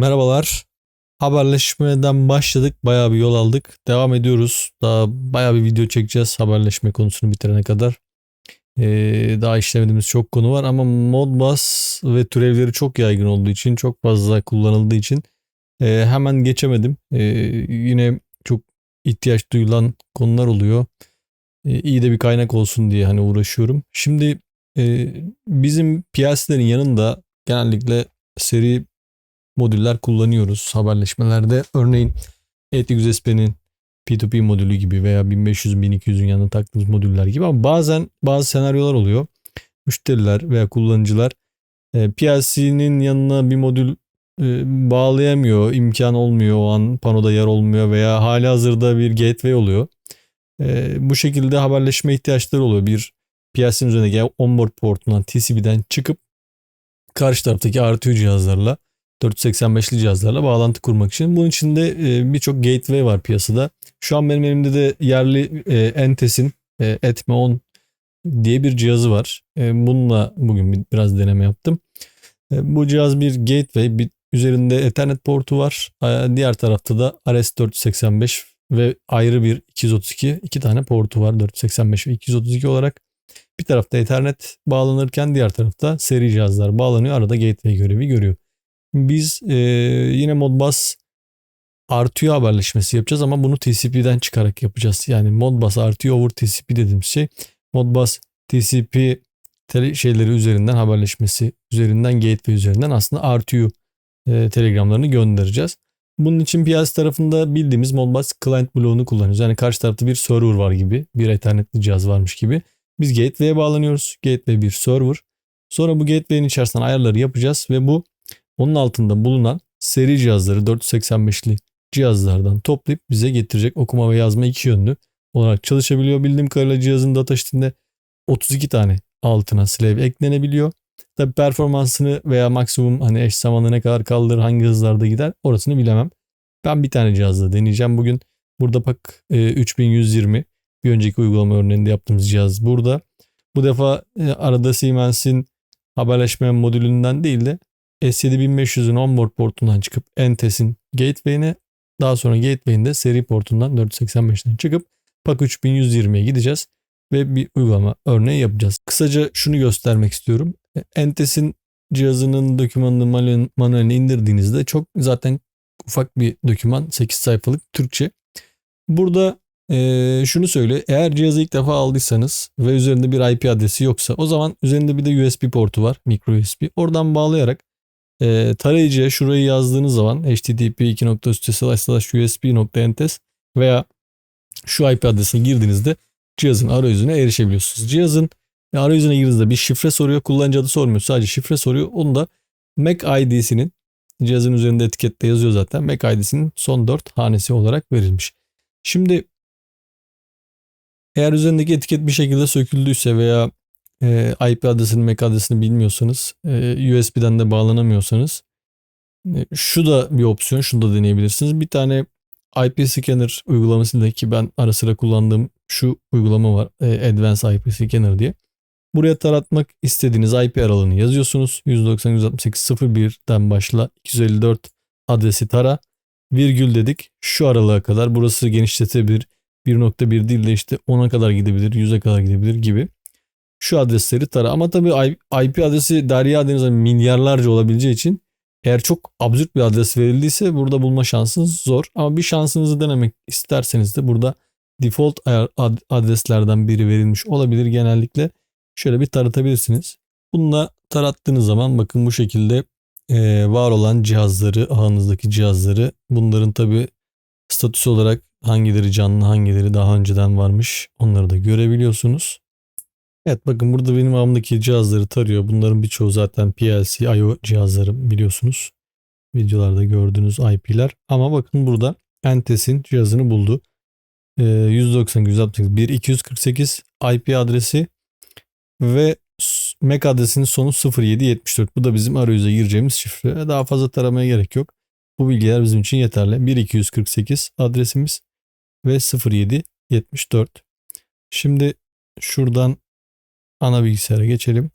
Merhabalar. Haberleşmeden başladık. Bayağı bir yol aldık. Devam ediyoruz. Daha bayağı bir video çekeceğiz haberleşme konusunu bitirene kadar. Ee, daha işlemediğimiz çok konu var ama Modbus ve türevleri çok yaygın olduğu için, çok fazla kullanıldığı için e, hemen geçemedim. E, yine çok ihtiyaç duyulan konular oluyor. E, iyi de bir kaynak olsun diye hani uğraşıyorum. Şimdi e, bizim PLC'lerin yanında genellikle seri modüller kullanıyoruz haberleşmelerde. Örneğin ETXUSP'nin P2P modülü gibi veya 1500-1200'ün yanına taktığımız modüller gibi ama bazen bazı senaryolar oluyor. Müşteriler veya kullanıcılar e, PLC'nin yanına bir modül e, bağlayamıyor, imkan olmuyor o an panoda yer olmuyor veya hali hazırda bir gateway oluyor. E, bu şekilde haberleşme ihtiyaçları oluyor. Bir PLC'nin üzerindeki onboard portundan TCP'den çıkıp karşı taraftaki RTU cihazlarla 485'li cihazlarla bağlantı kurmak için. Bunun için de e, birçok gateway var piyasada. Şu an benim elimde de yerli e, Entes'in Etme 10 diye bir cihazı var. E, bununla bugün biraz deneme yaptım. Bu cihaz bir gateway. Bir, üzerinde Ethernet portu var. Diğer tarafta da RS485 ve ayrı bir 232 iki tane portu var 485 ve 232 olarak. Bir tarafta Ethernet bağlanırken diğer tarafta seri cihazlar bağlanıyor. Arada gateway görevi görüyor. Biz e, yine Modbus artıyor haberleşmesi yapacağız ama bunu TCP'den çıkarak yapacağız. Yani Modbus artıyor over TCP dediğimiz şey. Modbus TCP şeyleri üzerinden haberleşmesi üzerinden gateway üzerinden aslında RTU e, telegramlarını göndereceğiz. Bunun için PLC tarafında bildiğimiz Modbus client bloğunu kullanıyoruz. Yani karşı tarafta bir server var gibi, bir ethernetli cihaz varmış gibi. Biz gateway'e bağlanıyoruz. Gateway bir server. Sonra bu gateway'in içerisinden ayarları yapacağız ve bu onun altında bulunan seri cihazları 485'li cihazlardan toplayıp bize getirecek okuma ve yazma iki yönlü olarak çalışabiliyor. Bildiğim kadarıyla cihazın data sheet'inde 32 tane altına slave eklenebiliyor. Tabi performansını veya maksimum hani eş zamanlı ne kadar kaldır, hangi hızlarda gider orasını bilemem. Ben bir tane cihazla deneyeceğim bugün. Burada bak e, 3120 bir önceki uygulama örneğinde yaptığımız cihaz burada. Bu defa e, arada Siemens'in haberleşme modülünden değil de S7500'ün onboard portundan çıkıp Entes'in gateway'ine daha sonra gateway'in de seri portundan 485'ten çıkıp PAK 3120'ye gideceğiz ve bir uygulama örneği yapacağız. Kısaca şunu göstermek istiyorum. Entes'in cihazının dokümanını manuelini indirdiğinizde çok zaten ufak bir doküman 8 sayfalık Türkçe. Burada e, şunu söyle eğer cihazı ilk defa aldıysanız ve üzerinde bir IP adresi yoksa o zaman üzerinde bir de USB portu var micro USB oradan bağlayarak e, tarayıcıya şurayı yazdığınız zaman http usb.ents veya şu IP adresine girdiğinizde cihazın arayüzüne erişebiliyorsunuz. Cihazın arayüzüne girdiğinizde bir şifre soruyor. Kullanıcı adı sormuyor. Sadece şifre soruyor. Onu da MAC ID'sinin cihazın üzerinde etikette yazıyor zaten. MAC ID'sinin son 4 hanesi olarak verilmiş. Şimdi eğer üzerindeki etiket bir şekilde söküldüyse veya e, IP adresini, MAC adresini bilmiyorsanız, e, USB'den de bağlanamıyorsanız e, şu da bir opsiyon, şunu da deneyebilirsiniz. Bir tane IP Scanner uygulamasında ki ben ara sıra kullandığım şu uygulama var. E, Advanced IP Scanner diye. Buraya taratmak istediğiniz IP aralığını yazıyorsunuz. 192.168.01'den başla 254 adresi tara. Virgül dedik. Şu aralığa kadar burası genişletebilir. 1.1 değil de işte 10'a kadar gidebilir, 100'e kadar gidebilir gibi şu adresleri tara. Ama tabii IP adresi Derya Deniz milyarlarca olabileceği için eğer çok absürt bir adres verildiyse burada bulma şansınız zor. Ama bir şansınızı denemek isterseniz de burada default adreslerden biri verilmiş olabilir genellikle. Şöyle bir taratabilirsiniz. Bununla tarattığınız zaman bakın bu şekilde var olan cihazları, ağınızdaki cihazları bunların tabi statüs olarak hangileri canlı hangileri daha önceden varmış onları da görebiliyorsunuz. Evet bakın burada benim ağımdaki cihazları tarıyor. Bunların birçoğu zaten PLC, I.O. cihazları biliyorsunuz. Videolarda gördüğünüz IP'ler. Ama bakın burada Entes'in cihazını buldu. Ee, 190 168 1 248 IP adresi ve MAC adresinin sonu 0774. Bu da bizim arayüze gireceğimiz şifre. Daha fazla taramaya gerek yok. Bu bilgiler bizim için yeterli. 1248 adresimiz ve 0774. Şimdi şuradan Ana bilgisayara geçelim.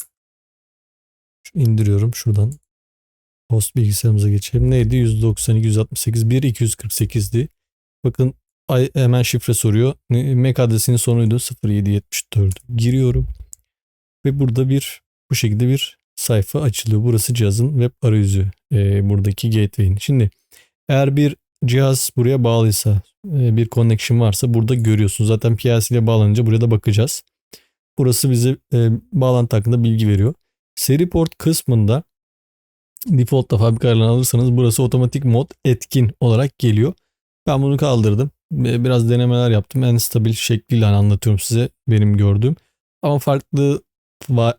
İndiriyorum şuradan. host bilgisayarımıza geçelim. Neydi? 192, 168, 1, 248'di. Bakın hemen şifre soruyor. MAC adresinin sonuydu 0774. Giriyorum. Ve burada bir bu şekilde bir sayfa açılıyor. Burası cihazın web arayüzü. Ee, buradaki gateway'in. Şimdi eğer bir cihaz buraya bağlıysa e, bir connection varsa burada görüyorsunuz. Zaten PLC ile bağlanınca buraya da bakacağız. Burası bize e, bağlantı hakkında bilgi veriyor. Seri port kısmında default'ta fabrika ayarlarını alırsanız burası otomatik mod etkin olarak geliyor. Ben bunu kaldırdım. Biraz denemeler yaptım. En stabil şekliyle hani anlatıyorum size benim gördüğüm. Ama farklı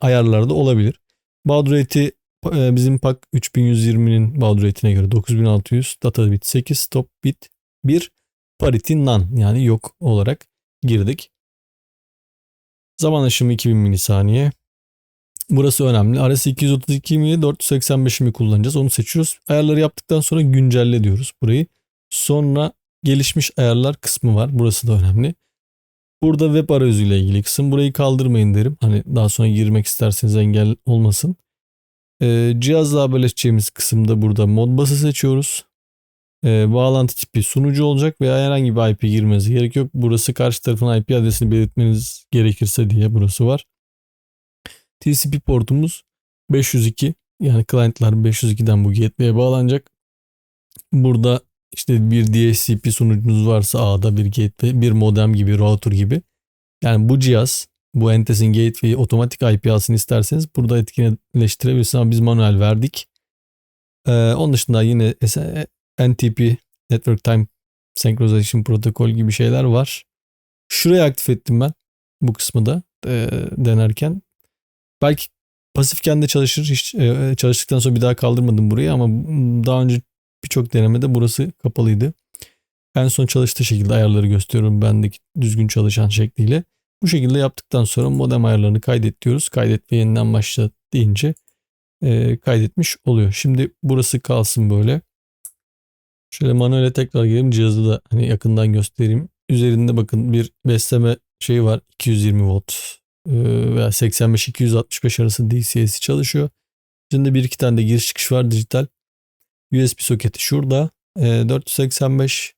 ayarlarda olabilir. Baud rate'i e, bizim PAK 3120'nin baud rate'ine göre 9600, data bit 8, stop bit 1, parity none yani yok olarak girdik. Zaman aşımı 2000 milisaniye. Burası önemli. RS 232 mi 485 mi kullanacağız onu seçiyoruz. Ayarları yaptıktan sonra güncelle diyoruz burayı. Sonra gelişmiş ayarlar kısmı var. Burası da önemli. Burada web arayüzüyle ilgili kısım. Burayı kaldırmayın derim. Hani daha sonra girmek isterseniz engel olmasın. Ee, cihazla haberleşeceğimiz kısımda burada Modbus'ı seçiyoruz. Ee, bağlantı tipi sunucu olacak veya herhangi bir IP girmenize gerek yok. Burası karşı tarafın IP adresini belirtmeniz gerekirse diye burası var. TCP portumuz 502 yani client'lar 502'den bu gateway'e bağlanacak. Burada işte bir DHCP sunucunuz varsa A'da bir gateway, bir modem gibi, router gibi. Yani bu cihaz, bu Entes'in gateway'i otomatik IP alsın isterseniz burada etkinleştirebilirsiniz ama biz manuel verdik. Ee, onun dışında yine NTP, Network Time Synchronization Protocol gibi şeyler var. Şurayı aktif ettim ben bu kısmı da e, denerken. Belki pasifken de çalışır. Hiç e, çalıştıktan sonra bir daha kaldırmadım burayı ama daha önce birçok denemede burası kapalıydı. En son çalıştığı şekilde ayarları gösteriyorum bendeki düzgün çalışan şekliyle. Bu şekilde yaptıktan sonra modem ayarlarını kaydet diyoruz. Kaydet ve yeniden başla deyince e, kaydetmiş oluyor. Şimdi burası kalsın böyle. Şöyle manuele tekrar girelim. Cihazı da hani yakından göstereyim. Üzerinde bakın bir besleme şeyi var. 220 volt veya 85-265 arası DCS'i çalışıyor. Üzerinde bir iki tane de giriş çıkış var dijital. USB soketi şurada. E, 485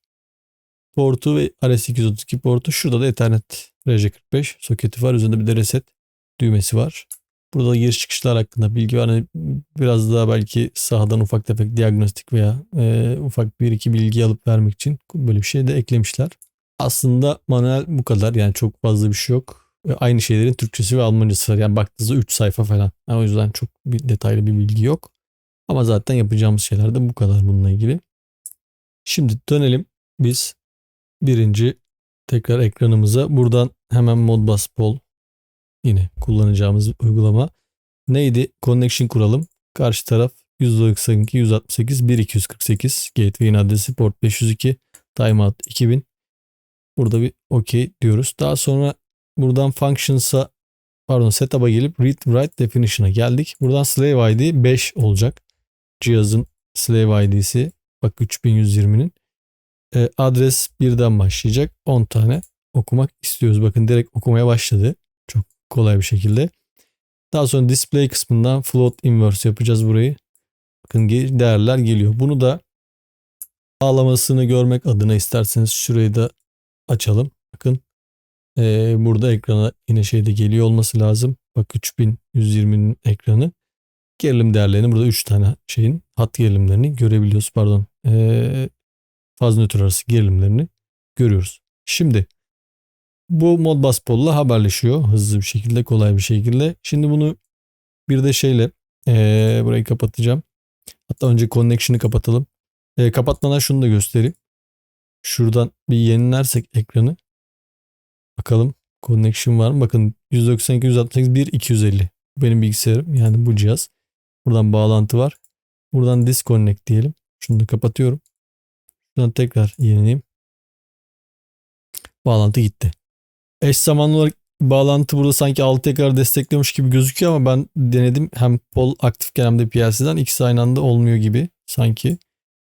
portu ve RS232 portu. Şurada da Ethernet RJ45 soketi var. Üzerinde bir de reset düğmesi var. Burada da giriş çıkışlar hakkında bilgi var. Hani biraz daha belki sahadan ufak tefek diagnostik veya e, ufak bir iki bilgi alıp vermek için böyle bir şey de eklemişler. Aslında manuel bu kadar. Yani çok fazla bir şey yok. E, Aynı şeylerin Türkçesi ve Almancası var. Yani baktığınızda 3 sayfa falan. Yani o yüzden çok bir detaylı bir bilgi yok. Ama zaten yapacağımız şeyler de bu kadar bununla ilgili. Şimdi dönelim biz birinci tekrar ekranımıza. Buradan hemen Modbus Pol yine kullanacağımız uygulama. Neydi? Connection kuralım. Karşı taraf 192, 168, 1248 gateway'in adresi port 502 timeout 2000 burada bir OK diyoruz. Daha sonra buradan functions'a pardon setup'a gelip read write definition'a geldik. Buradan slave ID 5 olacak. Cihazın slave ID'si bak 3120'nin e, adres birden başlayacak. 10 tane okumak istiyoruz. Bakın direkt okumaya başladı. Kolay bir şekilde. Daha sonra display kısmından float inverse yapacağız burayı. Bakın değerler geliyor. Bunu da ağlamasını görmek adına isterseniz şurayı da açalım. Bakın e, burada ekrana yine şeyde geliyor olması lazım. Bak 3120'nin ekranı. Gerilim değerlerini burada 3 tane şeyin hat gerilimlerini görebiliyoruz. Pardon. E, faz nötr arası gerilimlerini görüyoruz. Şimdi bu Modbus Pol'la haberleşiyor hızlı bir şekilde, kolay bir şekilde. Şimdi bunu bir de şeyle eee, burayı kapatacağım. Hatta önce connection'ı kapatalım. Eee, kapatmadan şunu da göstereyim. Şuradan bir yenilersek ekranı bakalım connection var mı? Bakın 192 168 1 250. Bu Benim bilgisayarım yani bu cihaz. Buradan bağlantı var. Buradan disconnect diyelim. Şunu da kapatıyorum. Şuradan tekrar yenileyim. Bağlantı gitti. Eş zamanlı olarak bağlantı burada sanki 6'ya kadar destekliyormuş gibi gözüküyor ama ben denedim. Hem pol aktifken hem de PLC'den ikisi aynı anda olmuyor gibi sanki.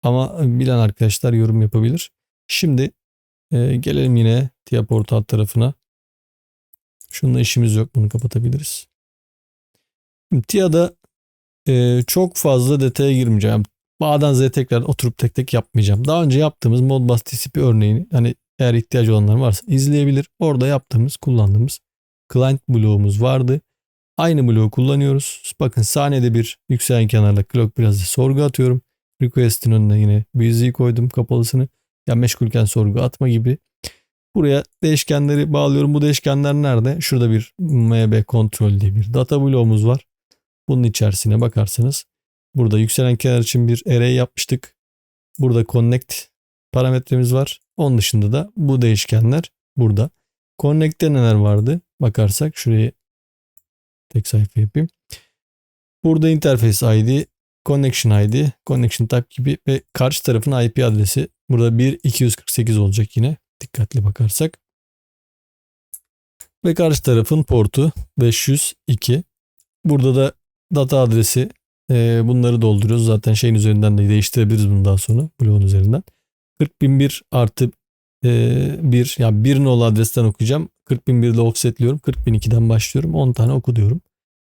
Ama bilen arkadaşlar yorum yapabilir. Şimdi e, gelelim yine TIA portal tarafına. Şununla işimiz yok. Bunu kapatabiliriz. TIA'da e, çok fazla detaya girmeyeceğim. A'dan Z'ye tekrar oturup tek tek yapmayacağım. Daha önce yaptığımız Modbus TCP örneğini hani eğer ihtiyacı olanlar varsa izleyebilir. Orada yaptığımız, kullandığımız client bloğumuz vardı. Aynı bloğu kullanıyoruz. Bakın saniyede bir yükselen kenarla clock biraz sorgu atıyorum. Request'in önüne yine busy'yi koydum kapalısını. Ya meşgulken sorgu atma gibi. Buraya değişkenleri bağlıyorum. Bu değişkenler nerede? Şurada bir MB kontrol diye bir data bloğumuz var. Bunun içerisine bakarsanız burada yükselen kenar için bir array yapmıştık. Burada connect parametremiz var. Onun dışında da bu değişkenler burada. Connect'te neler vardı? Bakarsak şurayı tek sayfa yapayım. Burada interface ID, connection ID, connection type gibi ve karşı tarafın IP adresi burada 1.248 olacak yine dikkatli bakarsak. Ve karşı tarafın portu 502. Burada da data adresi e, bunları dolduruyoruz. Zaten şeyin üzerinden de değiştirebiliriz bunu daha sonra bloğun üzerinden. 40.001 artı e, 1 yani bir nolu adresten okuyacağım. 40.001 ile offsetliyorum. 40.002'den başlıyorum. 10 tane oku diyorum.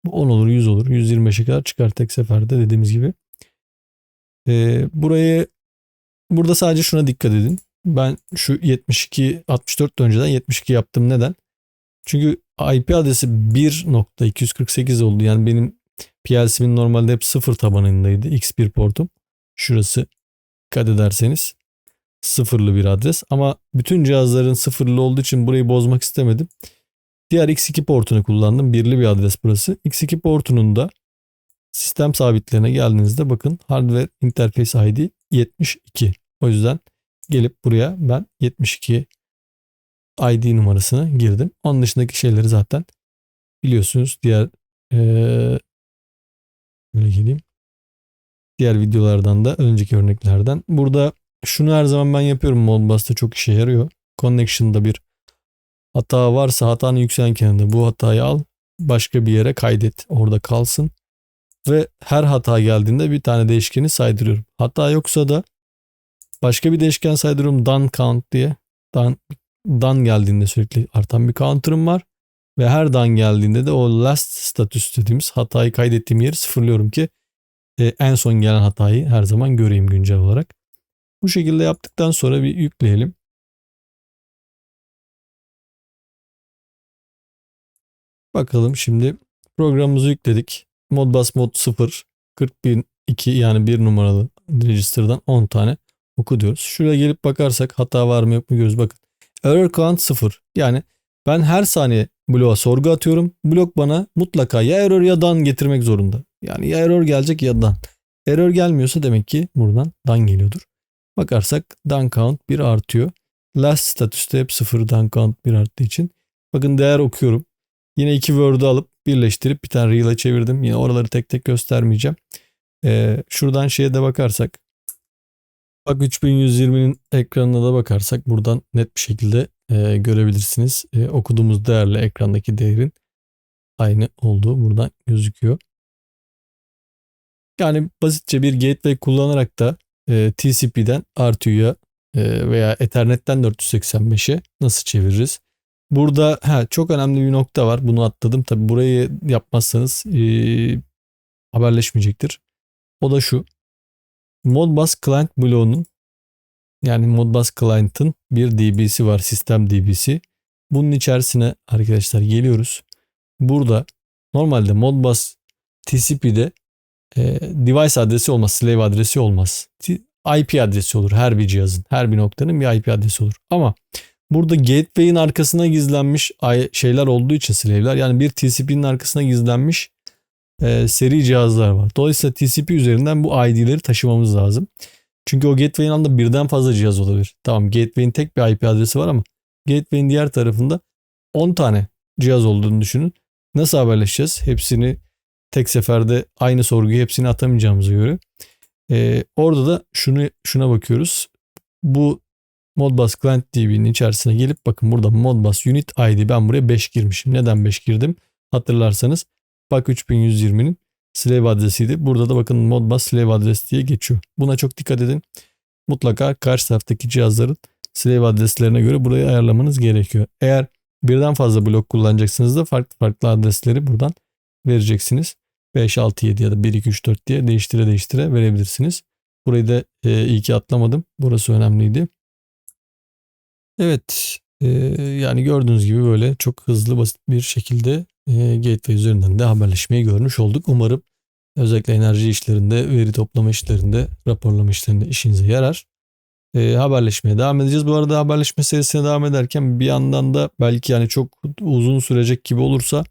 Bu 10 olur 100 olur. 125'e kadar çıkar tek seferde dediğimiz gibi. E, burayı burada sadece şuna dikkat edin. Ben şu 72 64 önceden 72 yaptım. Neden? Çünkü IP adresi 1.248 oldu. Yani benim PLC'min normalde hep 0 tabanındaydı. X1 portum. Şurası dikkat ederseniz sıfırlı bir adres. Ama bütün cihazların sıfırlı olduğu için burayı bozmak istemedim. Diğer X2 portunu kullandım. Birli bir adres burası. X2 portunun da sistem sabitlerine geldiğinizde bakın hardware interface ID 72. O yüzden gelip buraya ben 72 ID numarasını girdim. Onun dışındaki şeyleri zaten biliyorsunuz. Diğer ee, böyle geleyim. Diğer videolardan da önceki örneklerden. Burada şunu her zaman ben yapıyorum. Modbus'ta çok işe yarıyor. Connection'da bir hata varsa hatanın yükselen kenarında bu hatayı al. Başka bir yere kaydet. Orada kalsın. Ve her hata geldiğinde bir tane değişkeni saydırıyorum. Hata yoksa da başka bir değişken saydırıyorum. Done count diye. Done, done geldiğinde sürekli artan bir counter'ım var. Ve her done geldiğinde de o last status dediğimiz hatayı kaydettiğim yeri sıfırlıyorum ki e, en son gelen hatayı her zaman göreyim güncel olarak. Bu şekilde yaptıktan sonra bir yükleyelim. Bakalım şimdi programımızı yükledik. Modbus mod 0 40002 yani bir numaralı register'dan 10 tane oku diyoruz. Şuraya gelip bakarsak hata var mı yok mu görüyoruz. Bakın error count 0. Yani ben her saniye bloğa sorgu atıyorum. Blok bana mutlaka ya error ya dan getirmek zorunda. Yani ya error gelecek ya dan. Error gelmiyorsa demek ki buradan dan geliyordur. Bakarsak dan count 1 artıyor. Last statüste hep 0 dan count 1 arttığı için. Bakın değer okuyorum. Yine iki word'u alıp birleştirip bir tane real'a çevirdim. Yine oraları tek tek göstermeyeceğim. Ee, şuradan şeye de bakarsak. Bak 3120'nin ekranına da bakarsak buradan net bir şekilde e, görebilirsiniz. E, okuduğumuz değerle ekrandaki değerin aynı olduğu buradan gözüküyor. Yani basitçe bir gateway kullanarak da e, TCP'den R2'ya e, veya Ethernet'ten 485'e nasıl çeviririz? Burada ha, çok önemli bir nokta var. Bunu atladım. Tabi burayı yapmazsanız e, haberleşmeyecektir. O da şu. Modbus Client bloğunun yani Modbus Client'ın bir DB'si var. Sistem DB'si. Bunun içerisine arkadaşlar geliyoruz. Burada normalde Modbus TCP'de e, device adresi olmaz. Slave adresi olmaz. IP adresi olur her bir cihazın. Her bir noktanın bir IP adresi olur. Ama burada gateway'in arkasına gizlenmiş şeyler olduğu için slave'ler yani bir TCP'nin arkasına gizlenmiş e, seri cihazlar var. Dolayısıyla TCP üzerinden bu ID'leri taşımamız lazım. Çünkü o gateway'in anda birden fazla cihaz olabilir. Tamam gateway'in tek bir IP adresi var ama gateway'in diğer tarafında 10 tane cihaz olduğunu düşünün. Nasıl haberleşeceğiz? Hepsini tek seferde aynı sorguyu hepsini atamayacağımıza göre. Ee, orada da şunu şuna bakıyoruz. Bu Modbus Client DB'nin içerisine gelip bakın burada Modbus Unit ID ben buraya 5 girmişim. Neden 5 girdim? Hatırlarsanız bak 3120'nin slave adresiydi. Burada da bakın Modbus slave adres diye geçiyor. Buna çok dikkat edin. Mutlaka karşı taraftaki cihazların slave adreslerine göre burayı ayarlamanız gerekiyor. Eğer birden fazla blok kullanacaksınız da farklı farklı adresleri buradan vereceksiniz. 5, 6, 7 ya da 1, 2, 3, 4 diye değiştire değiştire verebilirsiniz. Burayı da e, iyi ki atlamadım. Burası önemliydi. Evet e, yani gördüğünüz gibi böyle çok hızlı basit bir şekilde e, Gateway üzerinden de haberleşmeyi görmüş olduk. Umarım özellikle enerji işlerinde, veri toplama işlerinde, raporlama işlerinde işinize yarar. E, haberleşmeye devam edeceğiz. Bu arada haberleşme serisine devam ederken bir yandan da belki yani çok uzun sürecek gibi olursa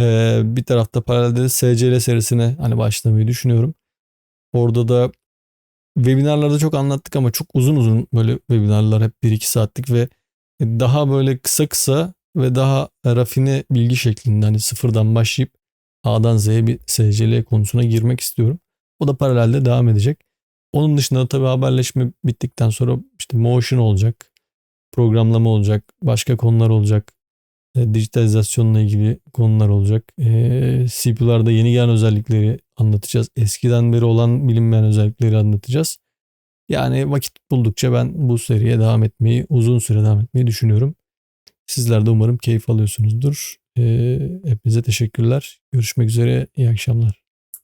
e, bir tarafta paralelde de SCL serisine hani başlamayı düşünüyorum. Orada da webinarlarda çok anlattık ama çok uzun uzun böyle webinarlar hep 1-2 saatlik ve daha böyle kısa kısa ve daha rafine bilgi şeklinde hani sıfırdan başlayıp A'dan Z'ye bir SCL konusuna girmek istiyorum. O da paralelde devam edecek. Onun dışında tabii haberleşme bittikten sonra işte motion olacak, programlama olacak, başka konular olacak, e, dijitalizasyonla ilgili konular olacak. E, CPU'larda yeni gelen özellikleri anlatacağız. Eskiden beri olan bilinmeyen özellikleri anlatacağız. Yani vakit buldukça ben bu seriye devam etmeyi, uzun süre devam etmeyi düşünüyorum. Sizler de umarım keyif alıyorsunuzdur. E, hepinize teşekkürler. Görüşmek üzere. İyi akşamlar.